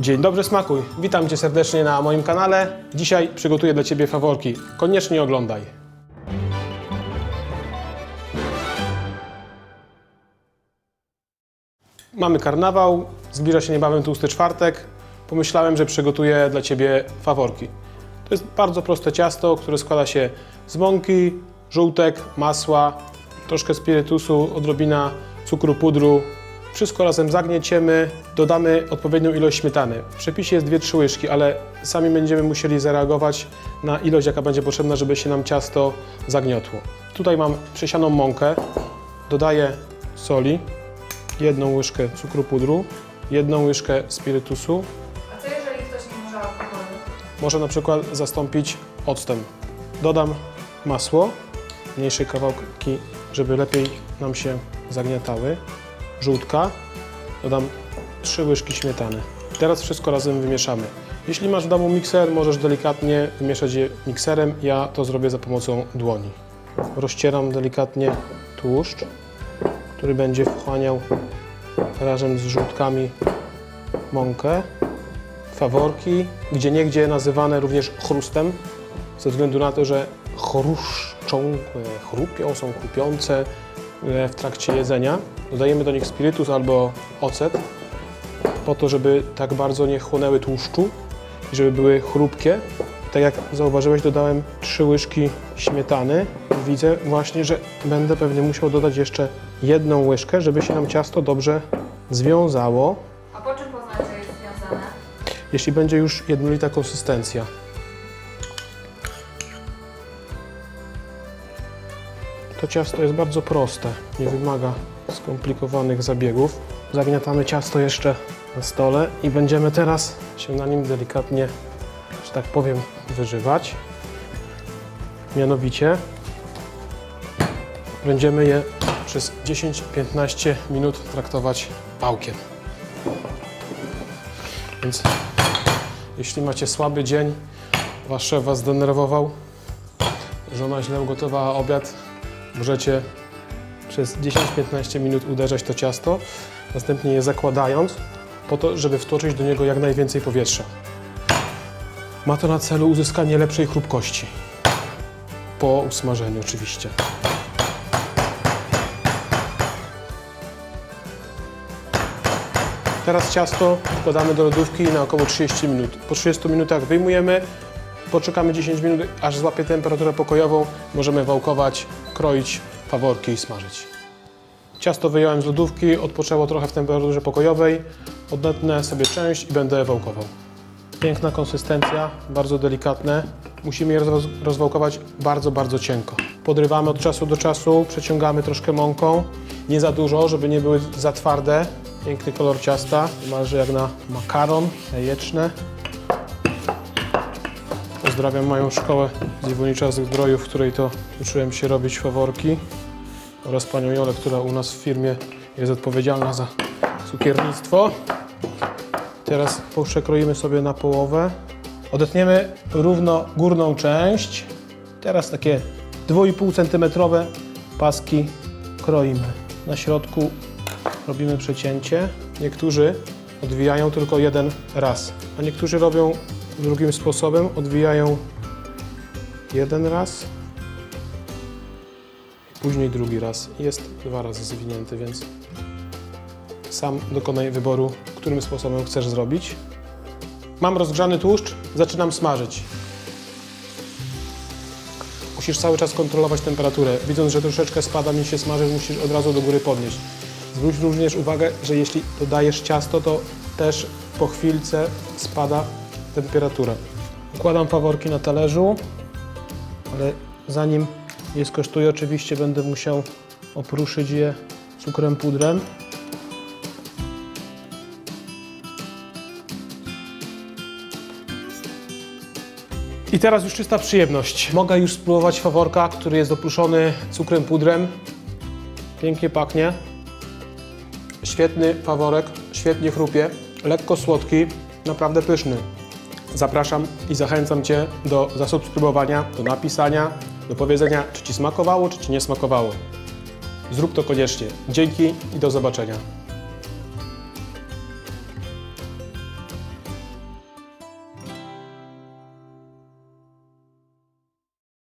Dzień dobry, smakuj. Witam Cię serdecznie na moim kanale. Dzisiaj przygotuję dla Ciebie faworki. Koniecznie oglądaj. Mamy karnawał, zbliża się niebawem tłusty czwartek. Pomyślałem, że przygotuję dla Ciebie faworki. To jest bardzo proste ciasto, które składa się z mąki, żółtek, masła, troszkę spirytusu, odrobina cukru pudru. Wszystko razem zagnieciemy, dodamy odpowiednią ilość śmietany. W przepisie jest 2-3 łyżki, ale sami będziemy musieli zareagować na ilość, jaka będzie potrzebna, żeby się nam ciasto zagniotło. Tutaj mam przesianą mąkę, dodaję soli, jedną łyżkę cukru pudru, jedną łyżkę spirytusu, A co jeżeli ktoś nie może alkoholu? może na przykład zastąpić octem. Dodam masło, mniejsze kawałki, żeby lepiej nam się zagniatały. Żółtka, dodam 3 łyżki śmietany. Teraz wszystko razem wymieszamy. Jeśli masz w domu mikser, możesz delikatnie wymieszać je mikserem. Ja to zrobię za pomocą dłoni. Rozcieram delikatnie tłuszcz, który będzie wchłaniał razem z żółtkami mąkę faworki, gdzie niegdzie nazywane również chrustem, ze względu na to, że chruszczą, e, chrupią, są chrupiące w trakcie jedzenia. Dodajemy do nich spirytus albo ocet, po to, żeby tak bardzo nie chłonęły tłuszczu i żeby były chrupkie. Tak jak zauważyłeś, dodałem 3 łyżki śmietany. Widzę właśnie, że będę pewnie musiał dodać jeszcze jedną łyżkę, żeby się nam ciasto dobrze związało. A po czym poznać, że jest związane? jeśli będzie już jednolita konsystencja. To ciasto jest bardzo proste, nie wymaga skomplikowanych zabiegów. Zagniatamy ciasto jeszcze na stole i będziemy teraz się na nim delikatnie, że tak powiem, wyżywać. Mianowicie będziemy je przez 10-15 minut traktować pałkiem. Więc jeśli macie słaby dzień, wasz szef was zdenerwował, żona źle ugotowała obiad, możecie przez 10-15 minut uderzać to ciasto, następnie je zakładając, po to, żeby wtłoczyć do niego jak najwięcej powietrza. Ma to na celu uzyskanie lepszej chrupkości. Po usmażeniu oczywiście. Teraz ciasto wkładamy do lodówki na około 30 minut. Po 30 minutach wyjmujemy, poczekamy 10 minut, aż złapie temperaturę pokojową. Możemy wałkować, kroić faworki i smażyć. Ciasto wyjąłem z lodówki, odpoczęło trochę w temperaturze pokojowej. Odetnę sobie część i będę wałkował. Piękna konsystencja, bardzo delikatne. Musimy je roz- rozwałkować bardzo, bardzo cienko. Podrywamy od czasu do czasu, przeciągamy troszkę mąką. Nie za dużo, żeby nie były za twarde. Piękny kolor ciasta, niemalże jak na makaron jajeczne. Pozdrawiam moją szkołę z Iwoniczastych Zdrojów, w której to uczyłem się robić faworki oraz panią Jolę, która u nas w firmie jest odpowiedzialna za cukiernictwo. Teraz przekroimy sobie na połowę. Odetniemy równo górną część. Teraz takie 2,5 cm paski kroimy. Na środku robimy przecięcie. Niektórzy odwijają tylko jeden raz, a niektórzy robią drugim sposobem. Odwijają jeden raz później drugi raz. Jest dwa razy zwinięty, więc sam dokonaj wyboru, którym sposobem chcesz zrobić. Mam rozgrzany tłuszcz, zaczynam smażyć. Musisz cały czas kontrolować temperaturę. Widząc, że troszeczkę spada, mi się smaży, musisz od razu do góry podnieść. Zwróć również uwagę, że jeśli dodajesz ciasto, to też po chwilce spada temperatura. Układam faworki na talerzu, ale zanim je skosztuję, oczywiście będę musiał opruszyć je cukrem pudrem. I teraz już czysta przyjemność. Mogę już spróbować faworka, który jest oprószony cukrem pudrem. Pięknie pachnie. Świetny faworek, świetnie chrupie, lekko słodki, naprawdę pyszny. Zapraszam i zachęcam Cię do zasubskrybowania, do napisania, do powiedzenia, czy Ci smakowało, czy Ci nie smakowało. Zrób to koniecznie. Dzięki i do zobaczenia.